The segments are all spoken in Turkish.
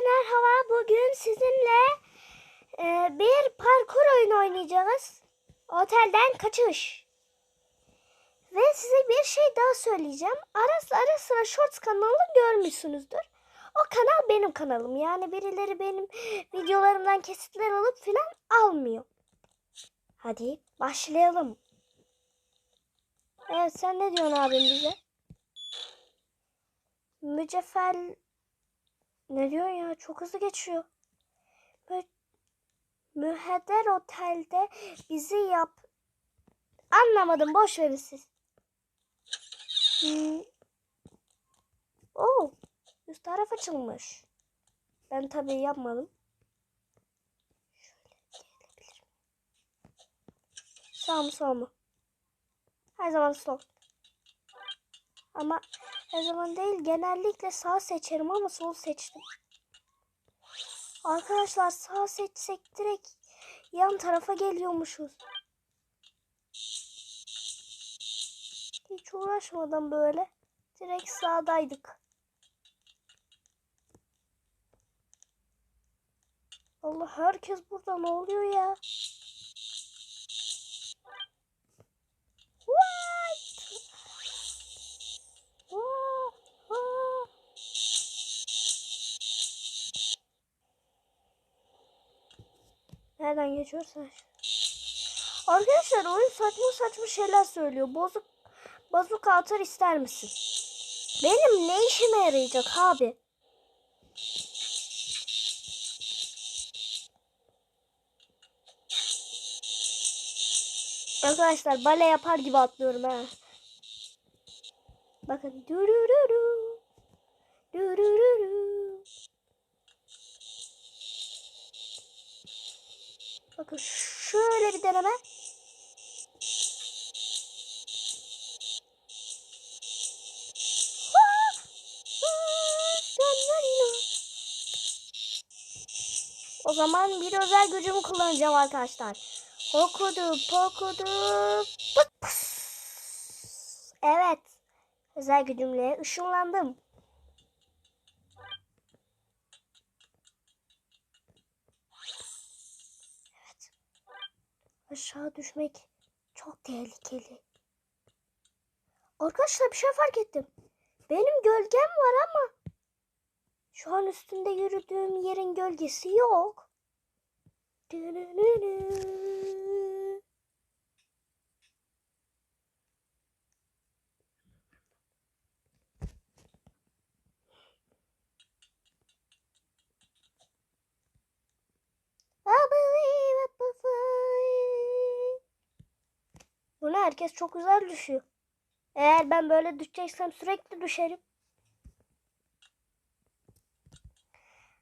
merhaba. Bugün sizinle e, bir parkur oyunu oynayacağız. Otelden kaçış. Ve size bir şey daha söyleyeceğim. Ara, ara sıra Shorts kanalını görmüşsünüzdür. O kanal benim kanalım. Yani birileri benim videolarımdan kesitler alıp filan almıyor. Hadi başlayalım. Evet sen ne diyorsun abim bize? Mücevher ne diyor ya? Çok hızlı geçiyor. Mü Müheder Otel'de bizi yap... Anlamadım. Boş verin siz. Hmm. Oo, üst taraf açılmış. Ben tabii yapmadım. Sağ mı sol mu? Her zaman sol. Ama her zaman değil genellikle sağ seçerim ama sol seçtim. Arkadaşlar sağ seçsek direkt yan tarafa geliyormuşuz. Hiç uğraşmadan böyle direkt sağdaydık. Allah herkes burada ne oluyor ya? What? Nereden geçiyorsan. Arkadaşlar oyun saçma saçma şeyler söylüyor. Bozuk bazuka atar ister misin? Benim ne işime yarayacak abi? Arkadaşlar bale yapar gibi atlıyorum ha. Bakın. Durururu. Durururu. Bakın şöyle bir deneme. O zaman bir özel gücümü kullanacağım arkadaşlar. Okudu pokudu. Evet. Özel gücümle ışınlandım. Aşağı düşmek çok tehlikeli. Arkadaşlar bir şey fark ettim. Benim gölgem var ama şu an üstünde yürüdüğüm yerin gölgesi yok. Dünününü. Herkes çok güzel düşüyor. Eğer ben böyle düşeceksem sürekli düşerim.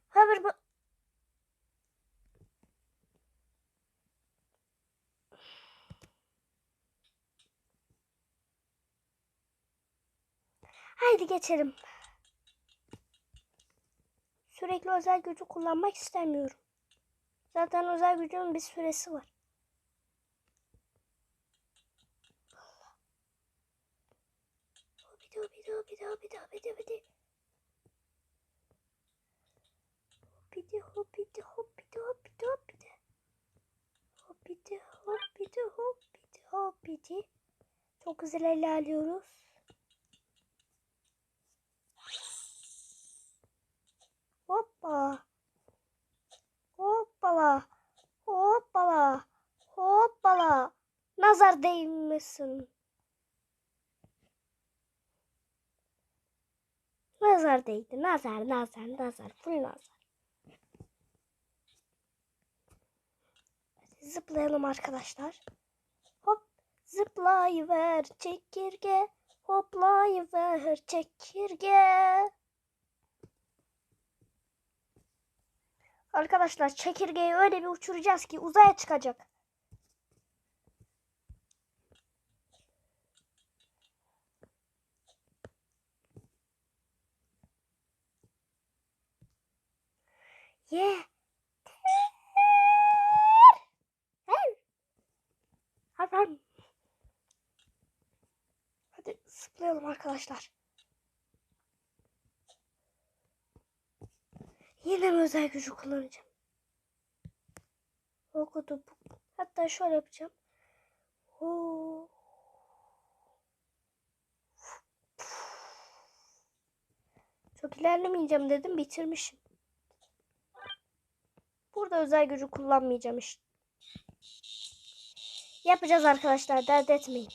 Haber bu. Haydi geçelim. Sürekli özel gücü kullanmak istemiyorum. Zaten özel gücün bir süresi var. Hopidi hopidi hopidi hopidi hopidi. Hopidi hopidi hopidi hopidi hopidi. Hopidi hopidi hopidi hopidi. Çok güzel ilerliyoruz. Hoppa. Hoppala. Hoppala. Hoppala. Nazar değmesin. Nazar değdi. Nazar, nazar, nazar. Full nazar. Zıplayalım arkadaşlar. Hop. Zıplayıver çekirge. Hoplayıver çekirge. Arkadaşlar çekirgeyi öyle bir uçuracağız ki uzaya çıkacak. Ye. Hadi zıplayalım arkadaşlar. Yine mi özel gücü kullanacağım? Okudu. Hatta şöyle yapacağım. Oo. Çok ilerlemeyeceğim dedim bitirmişim. Burada özel gücü kullanmayacağım işte. Yapacağız arkadaşlar dert etmeyin.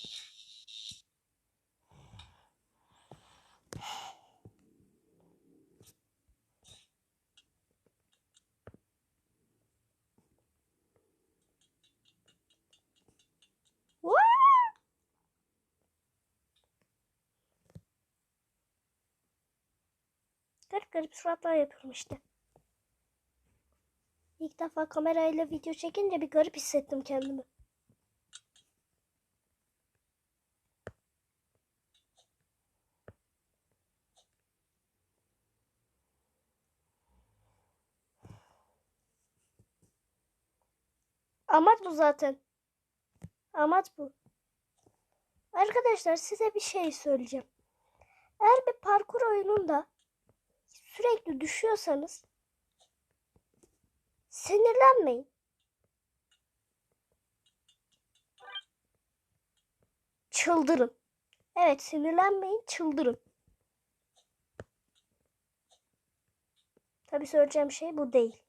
Garip garip suratlar yapıyorum işte. İlk defa kamerayla video çekince bir garip hissettim kendimi. Amaç bu zaten. Amaç bu. Arkadaşlar size bir şey söyleyeceğim. Eğer bir parkur oyununda sürekli düşüyorsanız sinirlenmeyin. Çıldırın. Evet sinirlenmeyin çıldırın. Tabii söyleyeceğim şey bu değil.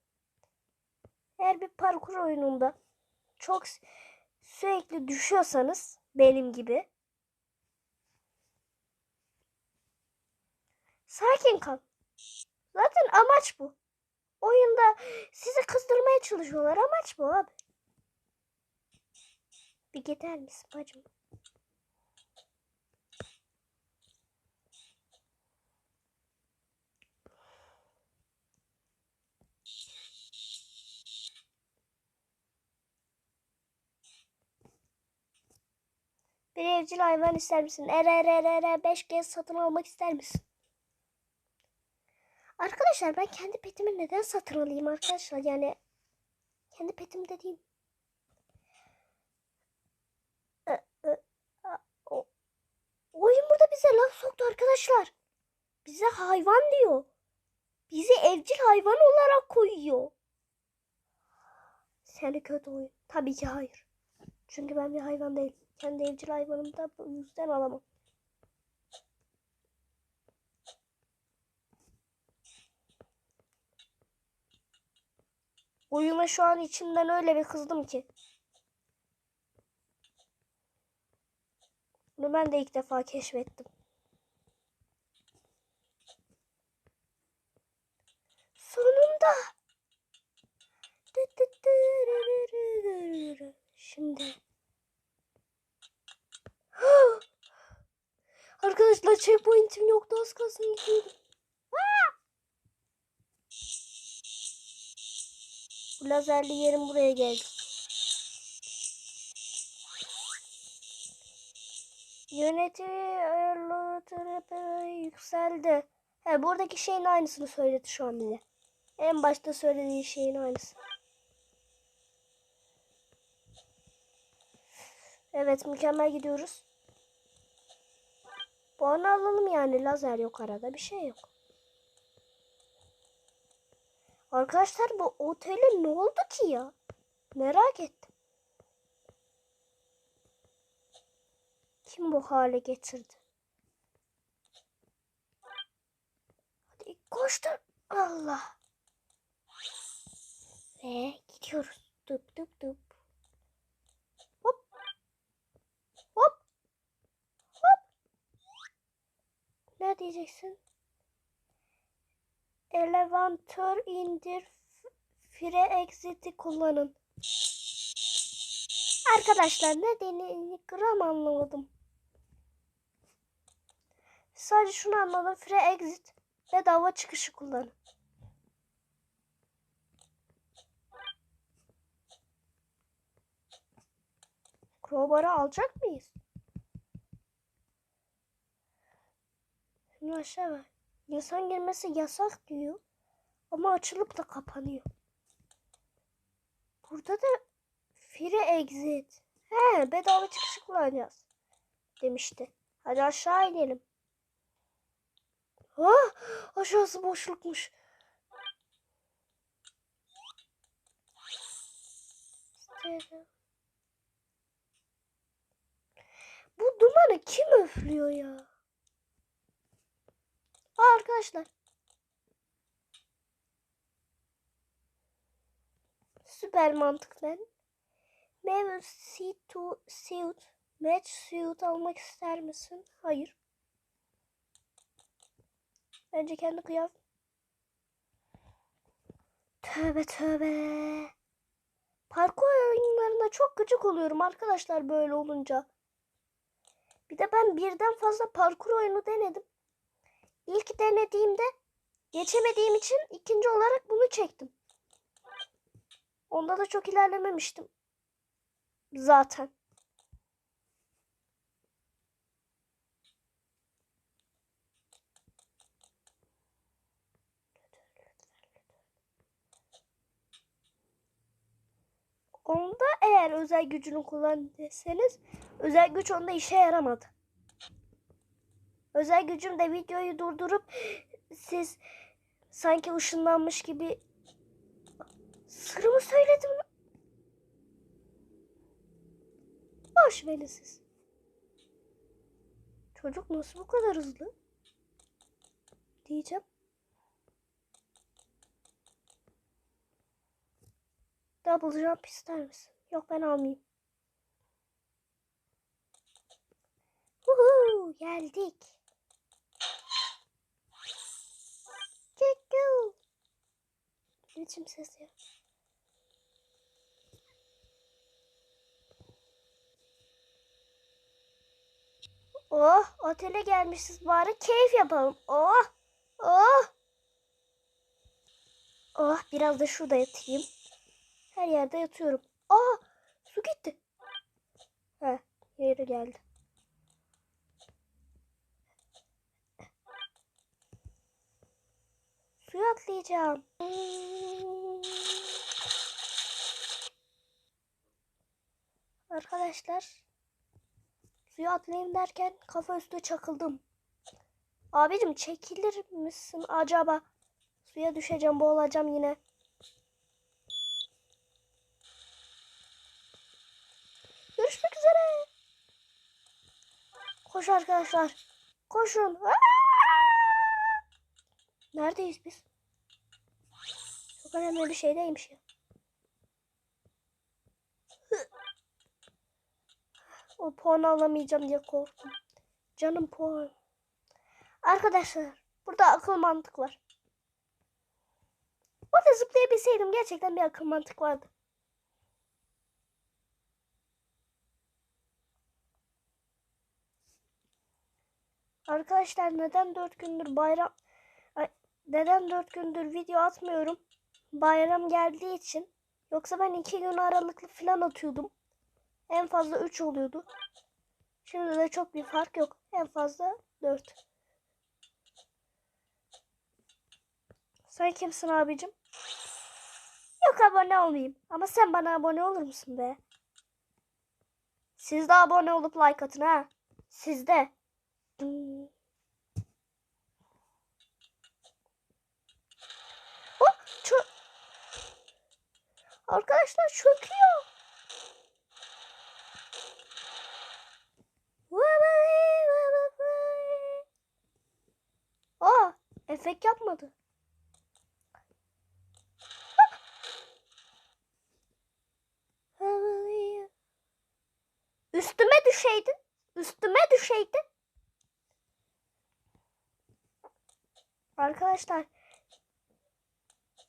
Eğer bir parkur oyununda çok sürekli düşüyorsanız benim gibi sakin kal. Zaten amaç bu. Oyunda sizi kızdırmaya çalışıyorlar. Amaç bu abi. Bir gider misin bacım? Bir evcil hayvan ister misin? Er er er er er 5 kez satın almak ister misin? Arkadaşlar ben kendi petimi neden satın alayım arkadaşlar? Yani kendi petim dediğim. Oyun burada bize laf soktu arkadaşlar. Bize hayvan diyor. Bizi evcil hayvan olarak koyuyor. Seni kötü oyun. Tabii ki hayır. Çünkü ben bir hayvan değilim. Kendi evcil hayvanımı da bu yüzden alamam. Oyuna şu an içimden öyle bir kızdım ki. Bunu ben de ilk defa keşfettim. Sonunda. Şimdi. Arkadaşlar checkpoint'im yoktu az kalsın gidiyordum. Aa! Bu lazerli yerim buraya geldi. Yönetimi ayarları yükseldi. He buradaki şeyin aynısını söyledi şu an bize. En başta söylediği şeyin aynısı. Evet mükemmel gidiyoruz. Puanı alalım yani lazer yok arada bir şey yok. Arkadaşlar bu otele ne oldu ki ya? Merak ettim. Kim bu hale getirdi? Hadi koştur. Allah. Ve gidiyoruz. Dıp dıp dıp. Hop. Hop. Hop. Ne diyeceksin? Elevator indir. Fire exit'i kullanın. Arkadaşlar ne dediğini gram anlamadım. Sadece şunu anladım. Free exit bedava çıkışı kullanın. Crowbar'ı alacak mıyız? Şimdi aşağı bak. İnsan girmesi yasak diyor. Ama açılıp da kapanıyor. Burada da free exit. He bedava çıkışı kullanacağız. Demişti. Hadi aşağı inelim. Ha, aşağısı boşlukmuş. Bu dumanı kim öflüyor ya? Arkadaşlar. Süper mantık ben. Meyve suit, suit, match suit almak ister misin? Hayır. Bence kendi kıyaf. Tövbe tövbe. Parkur oyunlarında çok gıcık oluyorum arkadaşlar böyle olunca. Bir de ben birden fazla parkur oyunu denedim. İlk denediğimde geçemediğim için ikinci olarak bunu çektim. Onda da çok ilerlememiştim. Zaten. Onda eğer özel gücünü kullan deseniz özel güç onda işe yaramadı. Özel gücüm de videoyu durdurup siz sanki ışınlanmış gibi sırrımı söyledim. Boş verin siz. Çocuk nasıl bu kadar hızlı? Diyeceğim. Double jump ister misin? Yok ben almayayım. Uhu, geldik. Gekko. Ne biçim ses ya? Oh, otele gelmişiz bari keyif yapalım. Oh, oh. Oh, biraz da şurada yatayım. Her yerde yatıyorum. Aa, su gitti. He, yeri geldi. Suya atlayacağım. Arkadaşlar suya atlayayım derken kafa üstü çakıldım. Abicim çekilir misin acaba? Suya düşeceğim boğulacağım yine. Görüşmek üzere. Koş arkadaşlar. Koşun. Aa! Neredeyiz biz? Çok önemli bir şeydeymiş ya. O puan alamayacağım diye korktum. Canım puan. Arkadaşlar burada akıl mantık var. Orada zıplayabilseydim gerçekten bir akıl mantık vardı. Arkadaşlar neden 4 gündür bayram Ay, neden 4 gündür video atmıyorum? Bayram geldiği için. Yoksa ben 2 gün aralıklı falan atıyordum. En fazla 3 oluyordu. Şimdi de çok bir fark yok. En fazla 4. Sen kimsin abicim? Yok abone olmayayım. Ama sen bana abone olur musun be? Siz de abone olup like atın ha. Siz de. Hmm. Oh, çö- Arkadaşlar çöküyor. Aa, efekt yapmadı. Üstüme düşeydin. Üstüme düşeydin. Arkadaşlar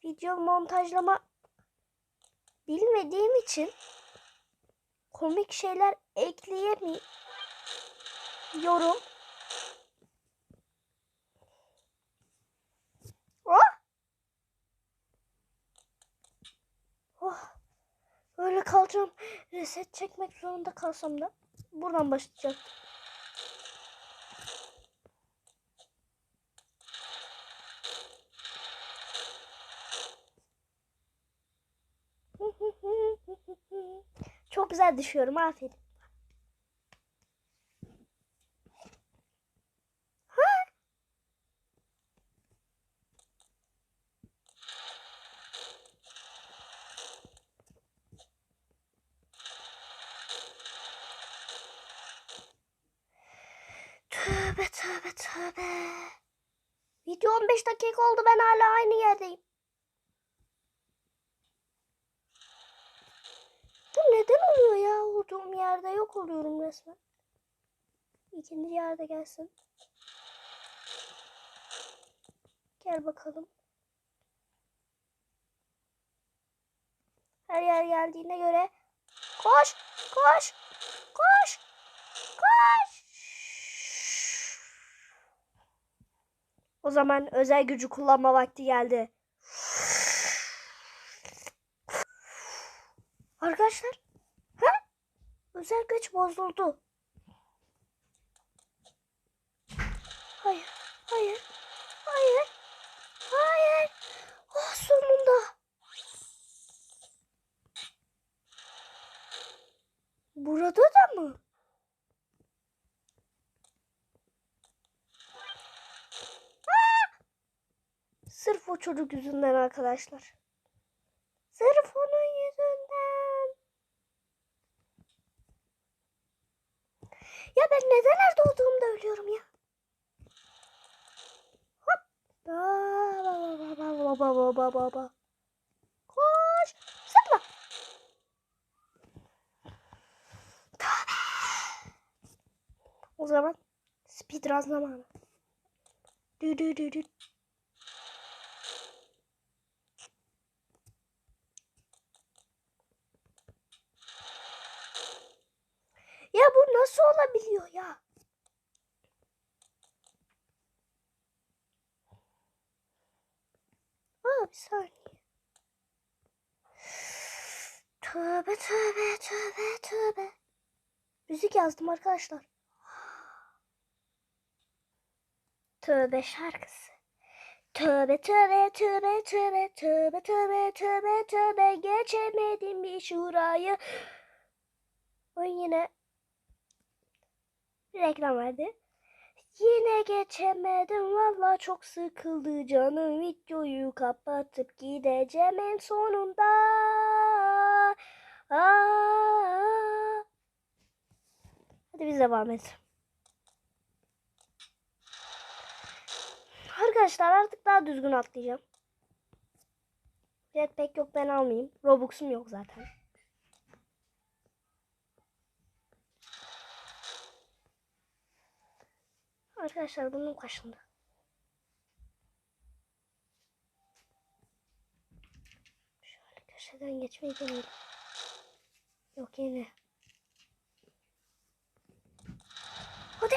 video montajlama bilmediğim için komik şeyler ekleyemiyorum. Oh! Oh! Öyle kalacağım. Reset çekmek zorunda kalsam da buradan başlayacağım. Çok güzel düşüyorum. Aferin. Ha? tövbe tövbe. Video 15 dakika oldu ben hala aynı yerdeyim. Bu neden oluyor ya? Olduğum yerde yok oluyorum resmen. İkinci yerde gelsin. Gel bakalım. Her yer geldiğine göre koş, koş, koş, koş. O zaman özel gücü kullanma vakti geldi. Arkadaşlar, ha? Özel güç bozuldu. çocuk yüzünden arkadaşlar. Sırf onun yüzünden. Ya ben neden nerede olduğumda ölüyorum ya? Hop. Ba ba ba ba ba ba. Koş. Zıpla. Tövbe. O zaman speedrun zamanı. Dü dü dü dü. Ya bu nasıl olabiliyor ya? Aa bir saniye. Tövbe tövbe tövbe tövbe. Müzik yazdım arkadaşlar. Tövbe şarkısı. Tövbe tövbe tövbe tövbe tövbe tövbe tövbe tövbe geçemedim bir şurayı. Oyun yine reklam verdi. Yine geçemedim valla çok sıkıldı canım videoyu kapatıp gideceğim en sonunda. Aa. Hadi biz devam edelim. Arkadaşlar artık daha düzgün atlayacağım. Jetpack yok ben almayayım. Robux'um yok zaten. Arkadaşlar bunun kaşındı. Şöyle köşeden geçmeyi. Yok yine. Hadi.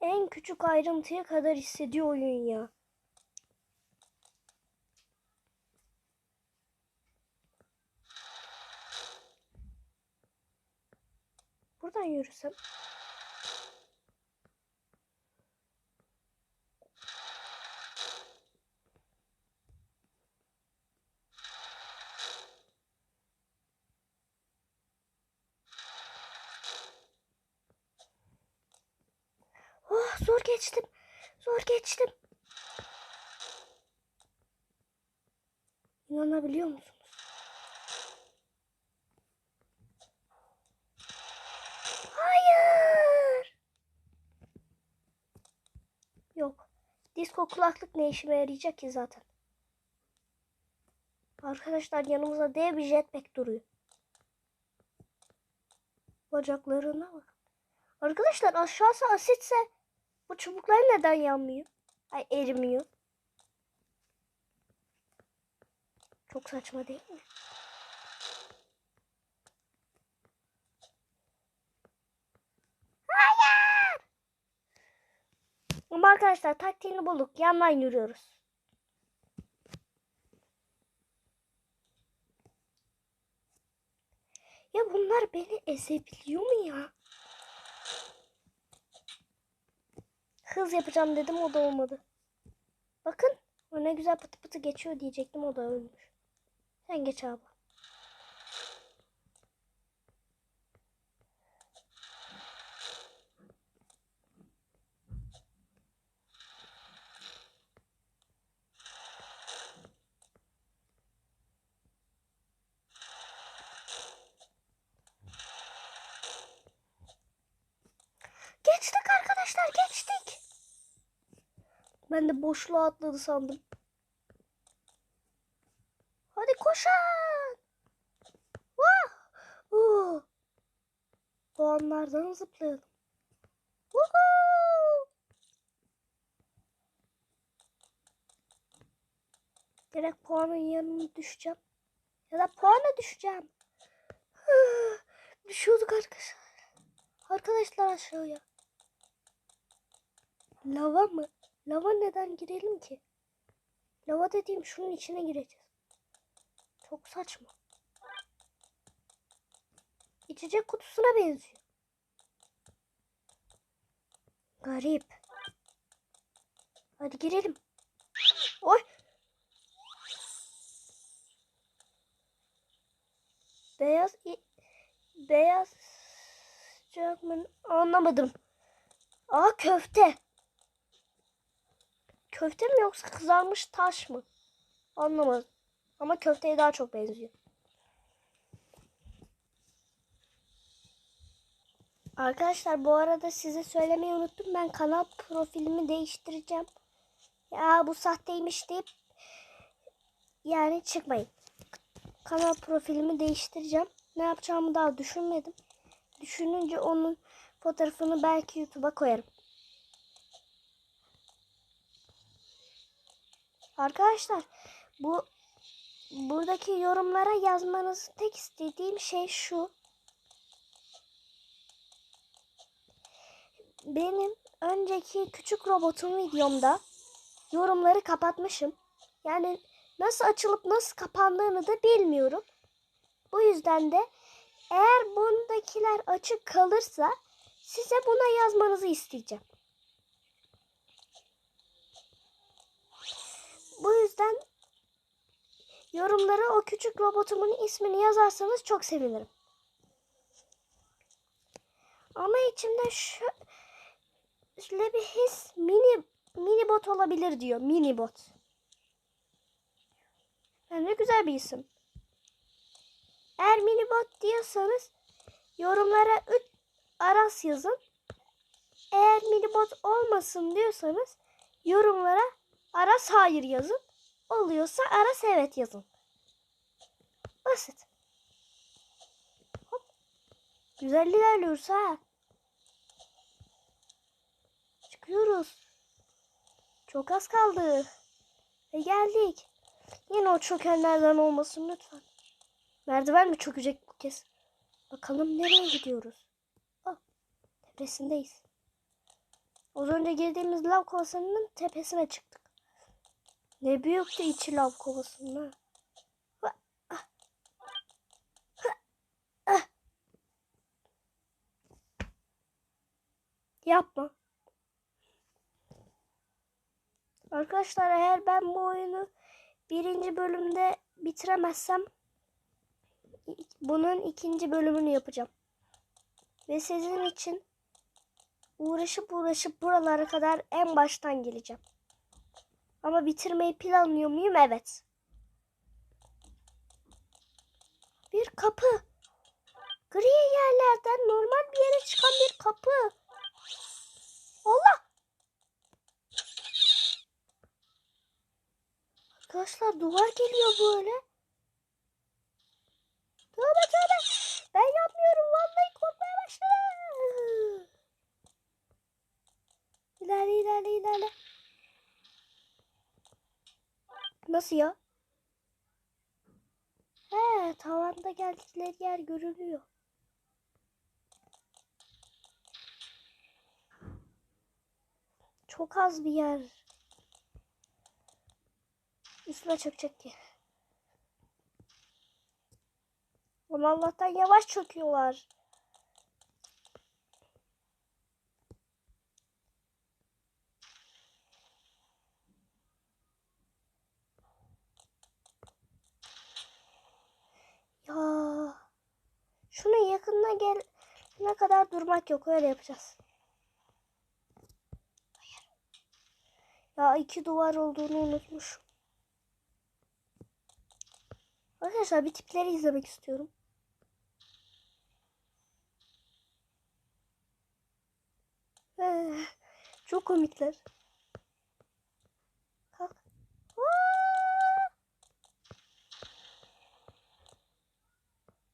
En küçük ayrıntıya kadar hissediyor oyun ya. Buradan yürüsem. Oh zor geçtim. Zor geçtim. İnanabiliyor musunuz? Hayır. Yok. Disko kulaklık ne işime yarayacak ki zaten? Arkadaşlar yanımızda dev bir jetpack duruyor. Bacaklarına bak. Arkadaşlar aşağısı asitse bu çubuklar neden yanmıyor? Ay erimiyor. Çok saçma değil mi? Hayır! Ama arkadaşlar taktiğini bulduk. Yandan yürüyoruz. Ya bunlar beni ezebiliyor mu ya? Hız yapacağım dedim o da olmadı. Bakın o ne güzel pıtı pıtı geçiyor diyecektim o da ölmüş. Sen geç abi. Geçtik arkadaşlar. geçtik. Ben de boşluğa atladı sandım. Hadi koşun. Vah! Uh! Puanlardan zıplayalım. Woohoo! Direkt puanın yanına düşeceğim. Ya da puana düşeceğim. Düşüyorduk arkadaşlar. Arkadaşlar aşağıya. Lava mı? Lava neden girelim ki? Lava dediğim şunun içine gireceğiz. Çok saçma. İçecek kutusuna benziyor. Garip. Hadi girelim. Oy. Beyaz beyaz Jackman anlamadım. Aa köfte. Köfte mi yoksa kızarmış taş mı? Anlamadım. Ama köfteye daha çok benziyor. Arkadaşlar bu arada size söylemeyi unuttum. Ben kanal profilimi değiştireceğim. Ya bu sahteymiş deyip yani çıkmayın. Kanal profilimi değiştireceğim. Ne yapacağımı daha düşünmedim. Düşününce onun fotoğrafını belki YouTube'a koyarım. Arkadaşlar bu buradaki yorumlara yazmanızı tek istediğim şey şu. Benim önceki küçük robotum videomda yorumları kapatmışım. Yani nasıl açılıp nasıl kapandığını da bilmiyorum. Bu yüzden de eğer bundakiler açık kalırsa size buna yazmanızı isteyeceğim. Bu yüzden yorumlara o küçük robotumun ismini yazarsanız çok sevinirim. Ama içimde şöyle bir his mini mini bot olabilir diyor. Mini bot. Yani güzel bir isim. Eğer mini bot diyorsanız yorumlara 3 Aras yazın. Eğer mini bot olmasın diyorsanız yorumlara Aras hayır yazın. Oluyorsa Aras evet yazın. Basit. Hop. Güzel ilerliyoruz ha. Çıkıyoruz. Çok az kaldı. Ve geldik. Yine o çökenlerden olmasın lütfen. Merdiven mi çökecek bu kez? Bakalım nereye gidiyoruz? Ah, tepesindeyiz. Az önce girdiğimiz lav kovasının tepesine çıktık. Ne büyüktü içi lav. Ah. Yapma. Arkadaşlar eğer ben bu oyunu birinci bölümde bitiremezsem bunun ikinci bölümünü yapacağım. Ve sizin için uğraşıp uğraşıp buralara kadar en baştan geleceğim. Ama bitirmeyi planlıyor muyum? Evet. Bir kapı. Gri yerlerden normal bir yere çıkan bir kapı. Allah! Arkadaşlar duvar geliyor böyle. Tövbe tövbe. Ben yapmıyorum. Vallahi korkmaya başladım. İlerle ilerle ilerle. Nasıl ya? He tavanda geldikleri yer görülüyor. Çok az bir yer. Üstüne çökecek ki. Ama Allah'tan yavaş çöküyorlar. Ya şuna yakınına gel durmak yok öyle yapacağız. Hayır. Ya iki duvar olduğunu unutmuşum. Arkadaşlar bir tipleri izlemek istiyorum. Eh, Çok komikler. Kalk.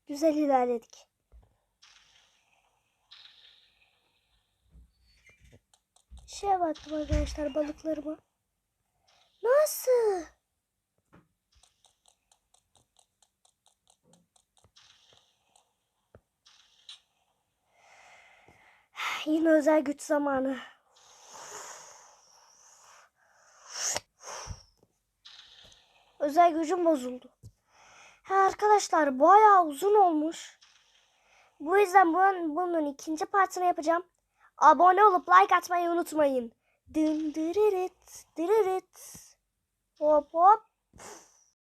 Güzel ilerledik. Arkadaşlar balıklarıma. Nasıl? Yine özel güç zamanı. Özel gücüm bozuldu. Ha arkadaşlar bayağı uzun olmuş. Bu yüzden bunun, bunun ikinci partını yapacağım. Abone olup like atmayı unutmayın. Dın dırırıt dırırıt. Hop hop.